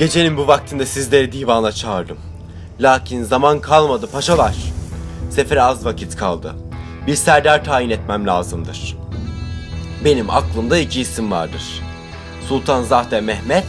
Gecenin bu vaktinde sizleri divana çağırdım. Lakin zaman kalmadı paşalar. Sefere az vakit kaldı. Bir serdar tayin etmem lazımdır. Benim aklımda iki isim vardır. Sultan Zahde Mehmet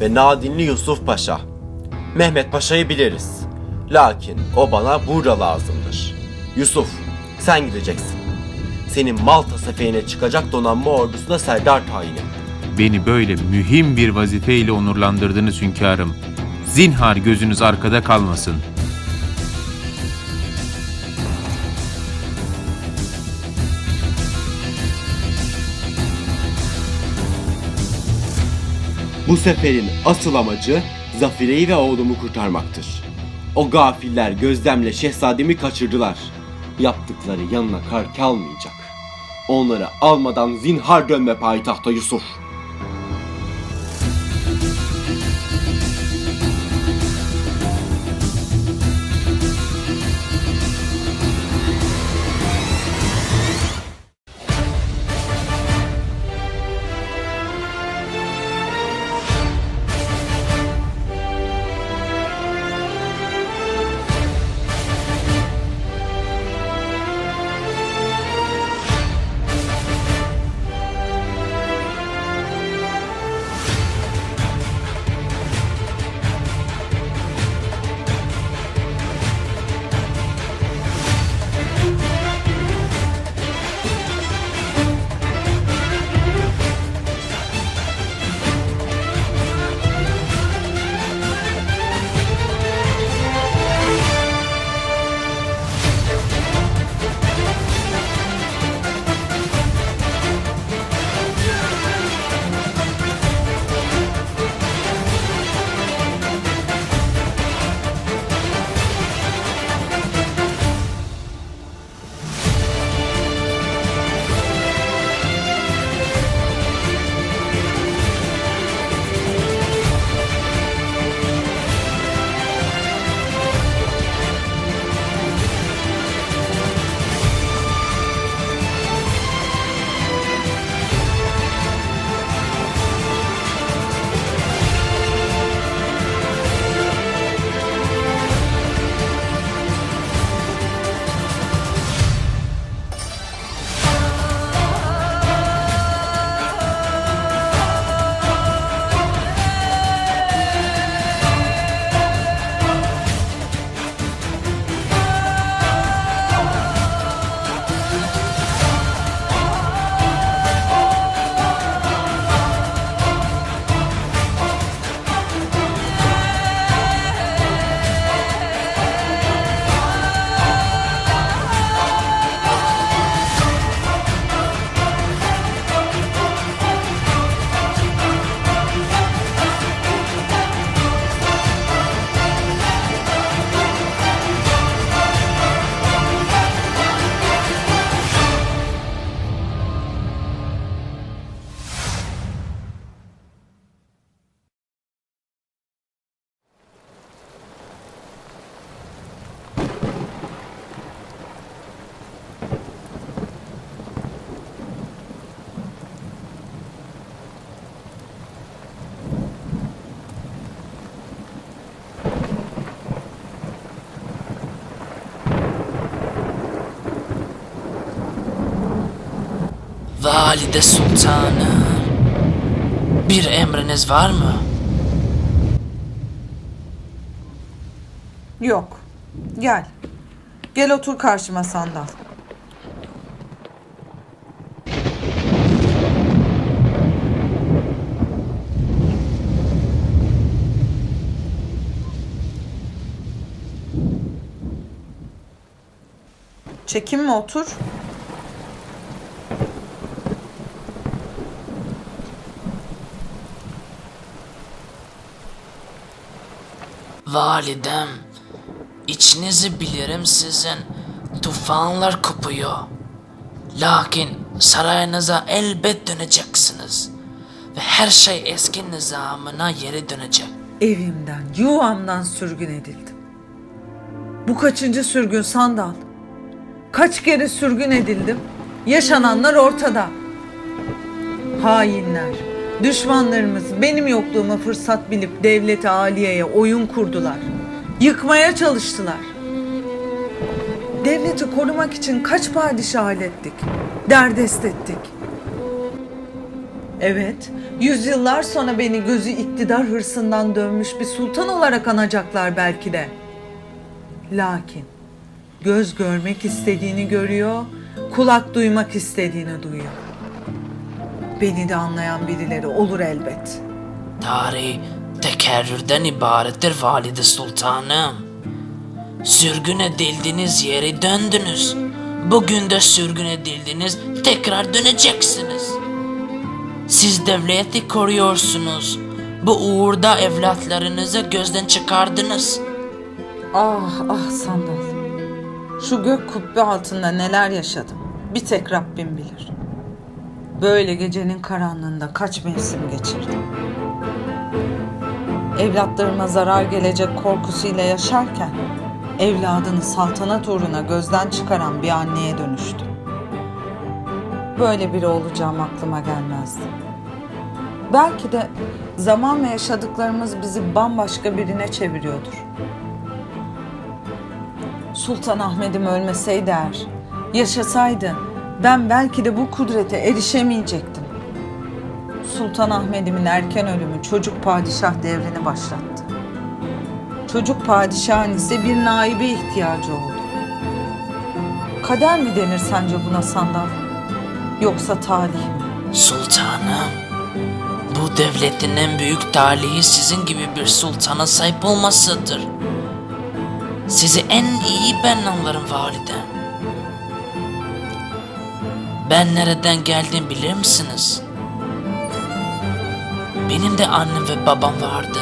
ve Nadinli Yusuf Paşa. Mehmet Paşa'yı biliriz. Lakin o bana burada lazımdır. Yusuf, sen gideceksin. Senin Malta seferine çıkacak donanma ordusuna serdar tayin et. Beni böyle mühim bir vazifeyle onurlandırdınız hünkârım. Zinhar gözünüz arkada kalmasın. Bu seferin asıl amacı Zafire'yi ve oğlumu kurtarmaktır. O gafiller gözlemle şehzademi kaçırdılar. Yaptıkları yanına kar kalmayacak. Onları almadan zinhar dönme payitahta Yusuf. Valide Sultanım. Bir emriniz var mı? Yok. Gel. Gel otur karşıma sandal. Çekinme otur. Validem, içinizi bilirim sizin. Tufanlar kopuyor. Lakin sarayınıza elbet döneceksiniz. Ve her şey eski nizamına geri dönecek. Evimden, yuvamdan sürgün edildim. Bu kaçıncı sürgün sandal? Kaç kere sürgün edildim? Yaşananlar ortada. Hainler, Düşmanlarımız benim yokluğuma fırsat bilip devleti aliyeye oyun kurdular. Yıkmaya çalıştılar. Devleti korumak için kaç padişah hallettik, derdest ettik. Evet, yüzyıllar sonra beni gözü iktidar hırsından dönmüş bir sultan olarak anacaklar belki de. Lakin göz görmek istediğini görüyor, kulak duymak istediğini duyuyor. Beni de anlayan birileri olur elbet. Tarih tekerrürden ibarettir valide sultanım. Sürgün edildiğiniz yere döndünüz. Bugün de sürgün edildiniz, tekrar döneceksiniz. Siz devleti koruyorsunuz. Bu uğurda evlatlarınızı gözden çıkardınız. Ah ah sandal. Şu gök kubbe altında neler yaşadım. Bir tek Rabbim bilir. Böyle gecenin karanlığında kaç mevsim geçirdim. Evlatlarıma zarar gelecek korkusuyla yaşarken evladını saltanat uğruna gözden çıkaran bir anneye dönüştüm. Böyle biri olacağım aklıma gelmezdi. Belki de zaman ve yaşadıklarımız bizi bambaşka birine çeviriyordur. Sultan Ahmet'im ölmeseydi eğer, yaşasaydı ben belki de bu kudrete erişemeyecektim. Sultan Ahmet'imin erken ölümü çocuk padişah devrini başlattı. Çocuk padişahın ise bir naibe ihtiyacı oldu. Kader mi denir sence buna sandal? Yoksa talih mi? Sultanım, bu devletin en büyük talihi sizin gibi bir sultana sahip olmasıdır. Sizi en iyi ben anlarım validem. Ben nereden geldim bilir misiniz? Benim de annem ve babam vardı.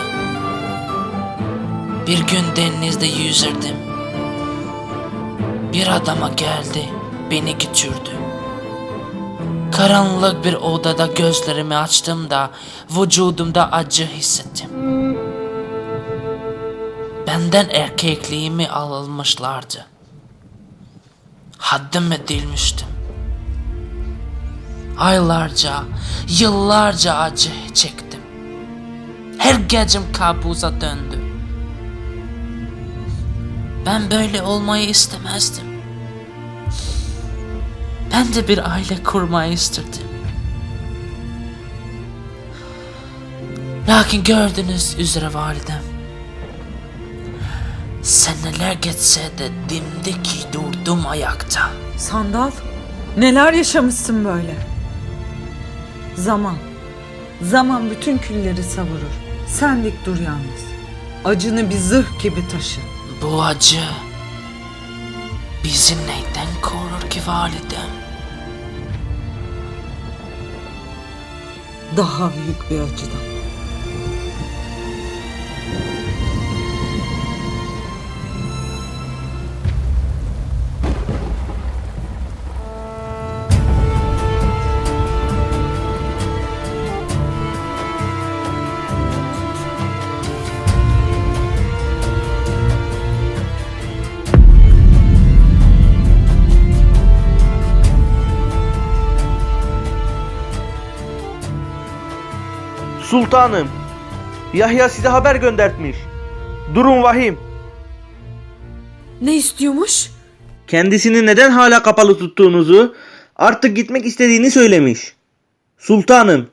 Bir gün denizde yüzürdüm. Bir adama geldi, beni götürdü. Karanlık bir odada gözlerimi açtığımda vücudumda acı hissettim. Benden erkekliğimi almışlardı. Haddim edilmiştim. Aylarca, yıllarca acı çektim. Her gecem kabusa döndü. Ben böyle olmayı istemezdim. Ben de bir aile kurmayı isterdim. Lakin gördüğünüz üzere validem. Seneler geçse de dimdik durdum ayakta. Sandal, neler yaşamışsın böyle? Zaman, zaman bütün külleri savurur. Sen dik dur yalnız. Acını bir zırh gibi taşı. Bu acı bizi neyden korur ki validem? Daha büyük bir acıdan. Sultanım, Yahya size haber göndertmiş. Durum vahim. Ne istiyormuş? Kendisini neden hala kapalı tuttuğunuzu, artık gitmek istediğini söylemiş. Sultanım,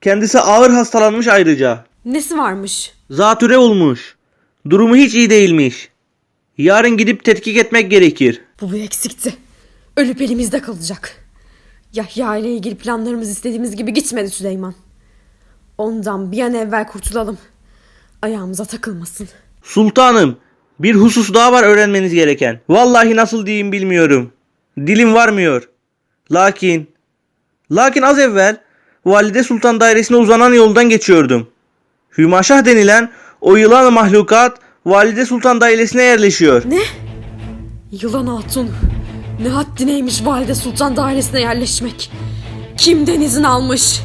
kendisi ağır hastalanmış ayrıca. Nesi varmış? Zatüre olmuş. Durumu hiç iyi değilmiş. Yarın gidip tetkik etmek gerekir. Bu bir eksikti. Ölüp elimizde kalacak. Yahya ile ilgili planlarımız istediğimiz gibi gitmedi Süleyman. Ondan bir an evvel kurtulalım. Ayağımıza takılmasın. Sultanım, bir husus daha var öğrenmeniz gereken. Vallahi nasıl diyeyim bilmiyorum. Dilim varmıyor. Lakin, lakin az evvel Valide Sultan dairesine uzanan yoldan geçiyordum. Hümaşah denilen o yılan mahlukat Valide Sultan dairesine yerleşiyor. Ne? Yılan Hatun. Ne haddineymiş Valide Sultan dairesine yerleşmek. Kimden izin almış?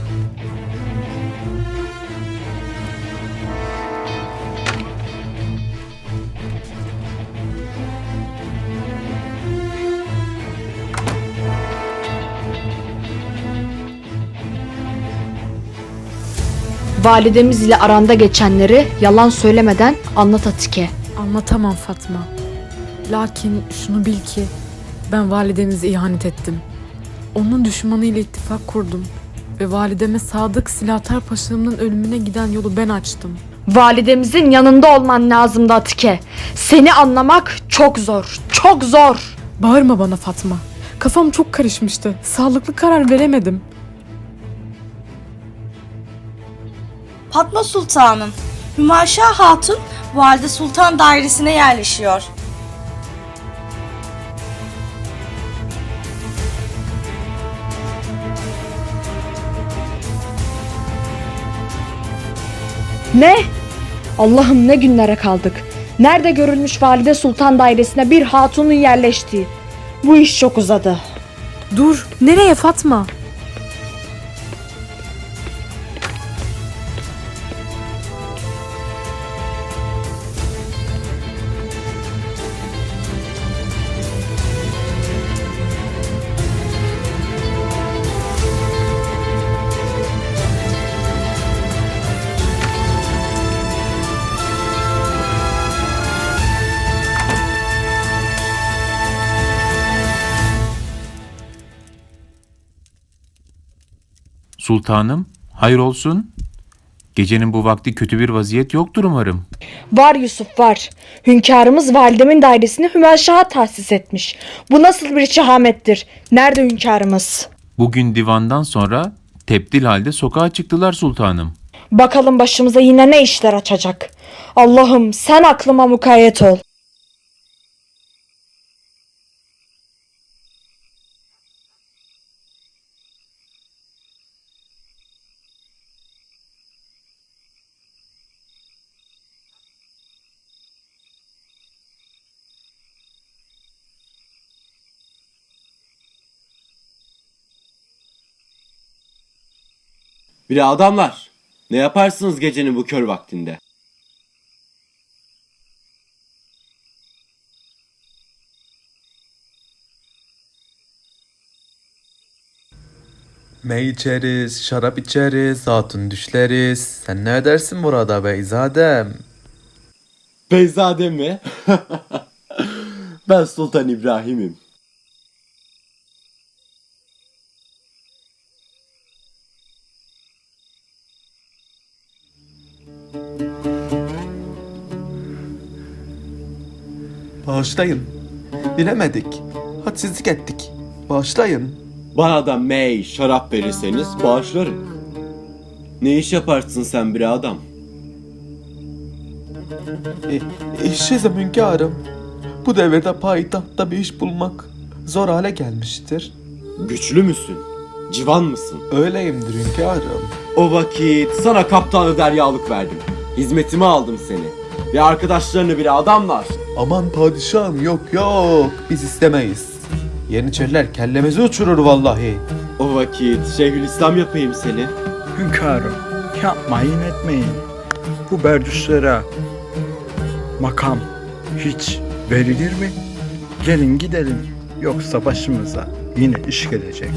Validemiz ile aranda geçenleri yalan söylemeden anlat Atike. Anlatamam Fatma. Lakin şunu bil ki ben validemize ihanet ettim. Onun düşmanıyla ittifak kurdum. Ve valideme Sadık Silatar Paşa'mın ölümüne giden yolu ben açtım. Validemizin yanında olman lazımdı Atike. Seni anlamak çok zor, çok zor. Bağırma bana Fatma. Kafam çok karışmıştı. Sağlıklı karar veremedim. Fatma Sultanım, Hümaşa Hatun Valide Sultan dairesine yerleşiyor. Ne? Allah'ım ne günlere kaldık. Nerede görülmüş Valide Sultan dairesine bir hatunun yerleştiği. Bu iş çok uzadı. Dur, nereye Fatma? Sultanım, hayır olsun. Gecenin bu vakti kötü bir vaziyet yoktur umarım. Var Yusuf var. Hünkârımız validemin dairesini Hümaşaha tahsis etmiş. Bu nasıl bir şehamettir? Nerede hünkârımız? Bugün divandan sonra tebdil halde sokağa çıktılar sultanım. Bakalım başımıza yine ne işler açacak. Allah'ım sen aklıma mukayyet ol. Bir adamlar. Ne yaparsınız gecenin bu kör vaktinde? Mey içeriz, şarap içeriz, hatun düşleriz. Sen ne edersin burada beyzadem? Beyzade mi? ben Sultan İbrahim'im. Bağışlayın. Bilemedik. Hadsizlik ettik. Bağışlayın. Bana da mey, şarap verirseniz bağışlarım. Ne iş yaparsın sen bir adam? E, işsizim hünkârım. Bu devirde payitahtta bir iş bulmak zor hale gelmiştir. Güçlü müsün? Civan mısın? Öyleyimdir hünkârım. O vakit sana kaptanı deryalık verdim. Hizmetime aldım seni. Ve arkadaşlarını bir adamlar. Aman padişahım yok yok. Biz istemeyiz. Yeniçeriler kellemizi uçurur vallahi. O vakit Şeyhülislam yapayım seni. Hünkârım yapmayın etmeyin. Bu berdüşlere makam hiç verilir mi? Gelin gidelim yoksa başımıza yine iş gelecek.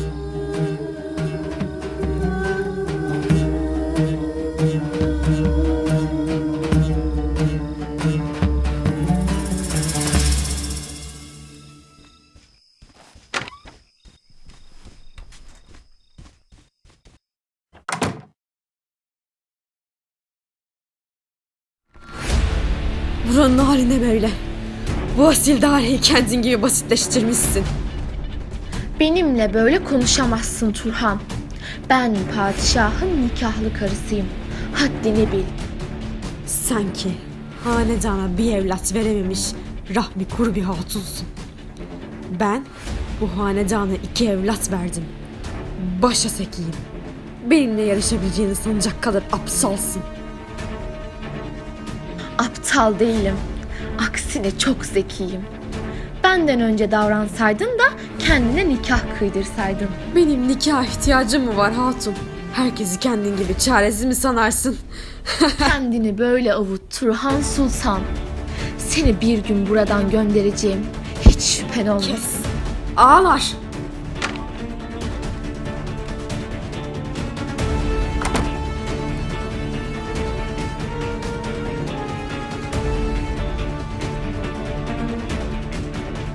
Daireyi kendin gibi basitleştirmişsin. Benimle böyle konuşamazsın Turhan. Ben padişahın nikahlı karısıyım. Haddini bil. Sanki hanedana bir evlat verememiş rahmi kuru bir hatunsun. Ben bu hanedana iki evlat verdim. Başa sekiyim. Benimle yarışabileceğini sanacak kadar apsalsın. Aptal değilim. Aksine çok zekiyim. Benden önce davransaydın da kendine nikah kıydırsaydın. Benim nikah ihtiyacım mı var hatun? Herkesi kendin gibi çaresiz mi sanarsın? Kendini böyle avut Turhan Sultan. Seni bir gün buradan göndereceğim. Hiç şüphen olmasın. Ağlar.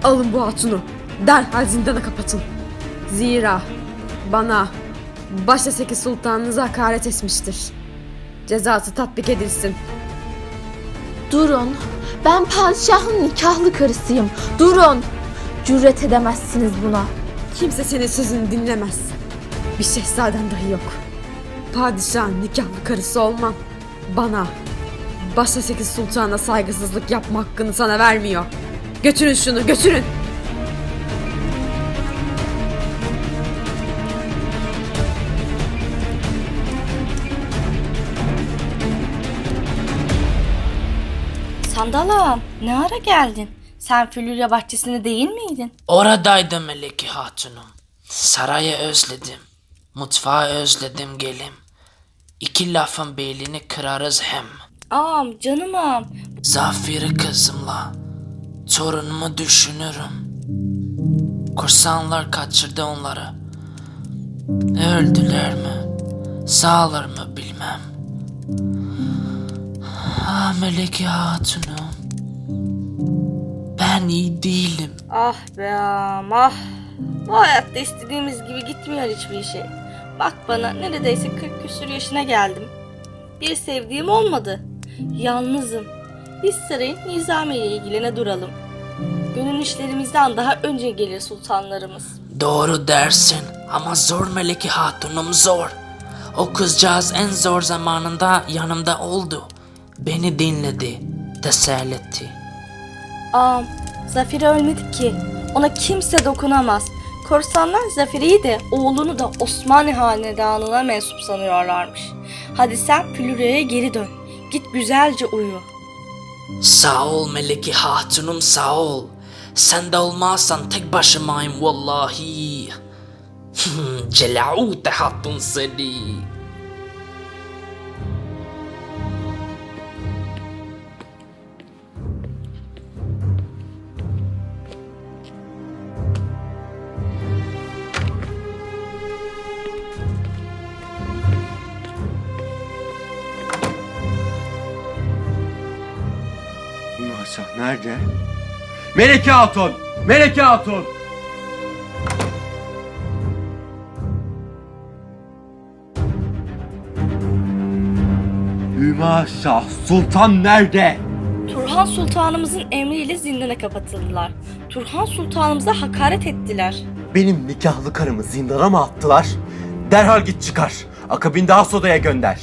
Alın bu hatunu. Derhal zindana kapatın. Zira bana başta sekiz sultanınıza hakaret etmiştir. Cezası tatbik edilsin. Durun. Ben padişahın nikahlı karısıyım. Durun. Cüret edemezsiniz buna. Kimse senin sözünü dinlemez. Bir şehzaden dahi yok. Padişahın nikahlı karısı olmam. Bana, başta sekiz sultana saygısızlık yapma hakkını sana vermiyor. Götürün şunu, götürün. Sandalım ne ara geldin? Sen Florya bahçesinde değil miydin? Oradaydım Meleki Hatunum. Sarayı özledim. Mutfağı özledim gelim. İki lafın belini kırarız hem. Ağam canımım. Zafiri kızımla torunumu düşünürüm. Kursanlar kaçırdı onları. Öldüler mi? Sağlar mı bilmem. Ah Meleki Hatunum. Ben iyi değilim. Ah be ağam ah. Bu hayatta istediğimiz gibi gitmiyor hiçbir şey. Bak bana neredeyse 40 küsur yaşına geldim. Bir sevdiğim olmadı. Yalnızım. Biz sarayın nizami ile ilgilene duralım. Gönül işlerimizden daha önce gelir sultanlarımız. Doğru dersin ama zor Meleki Hatunum zor. O kızcağız en zor zamanında yanımda oldu. Beni dinledi, teselli etti. Ağam, ölmedi ki. Ona kimse dokunamaz. Korsanlar Zafer'i de oğlunu da Osmanlı hanedanına mensup sanıyorlarmış. Hadi sen Florya geri dön. Git güzelce uyu. Sağ ol Meleki Hatunum sağ ol. Sen de olmazsan tek başımayım vallahi. Celaute hatun seni. Nerede? Meleke Hatun! Meleke Hatun! Hümaşah Sultan nerede? Turhan Sultanımızın emriyle zindana kapatıldılar. Turhan Sultanımıza hakaret ettiler. Benim nikahlı karımı zindana mı attılar? Derhal git çıkar. Akabinde has odaya gönder.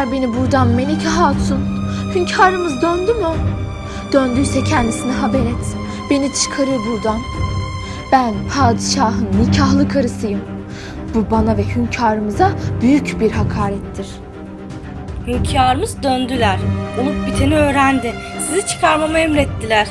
Çıkar beni buradan Melike Hatun. Hünkârımız döndü mü? Döndüyse kendisine haber et. Beni çıkarır buradan. Ben padişahın nikahlı karısıyım. Bu bana ve hünkârımıza büyük bir hakarettir. Hünkârımız döndüler. Olup biteni öğrendi. Sizi çıkarmamı emrettiler.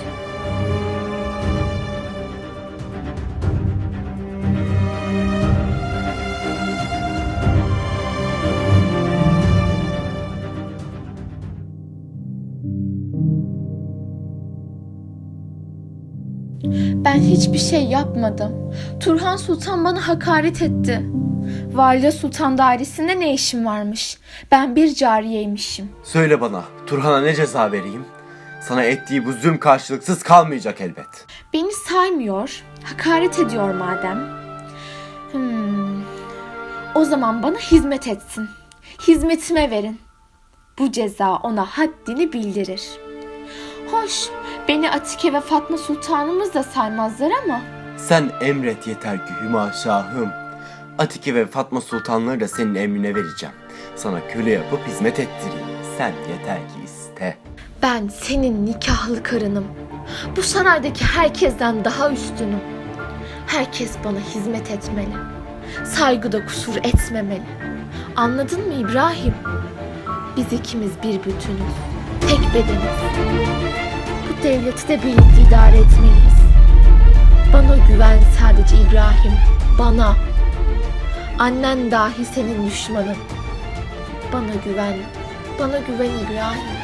Ben hiçbir şey yapmadım. Turhan Sultan bana hakaret etti. Valide Sultan dairesinde ne işim varmış? Ben bir cariyeymişim. Söyle bana, Turhan'a ne ceza vereyim? Sana ettiği bu zulüm karşılıksız kalmayacak elbet. Beni saymıyor, hakaret ediyor madem. Hmm. O zaman bana hizmet etsin. Hizmetime verin. Bu ceza ona haddini bildirir. Hoş, beni Atike ve Fatma Sultanımız da saymazlar ama Sen emret yeter ki Hümaşahım. Atike ve Fatma Sultanları da senin emrine vereceğim. Sana köle yapıp hizmet ettireyim. Sen yeter ki iste. ben senin nikahlı karınım. Bu saraydaki herkesten daha üstünüm. Herkes bana hizmet etmeli. Saygıda kusur etmemeli. Anladın mı İbrahim? Biz ikimiz bir bütünüz. Tek bedeniz. Devleti de birlikte idare etmeliyiz. Bana güven sadece İbrahim. Bana. Annen dahi senin düşmanın. Bana güven. Bana güven İbrahim.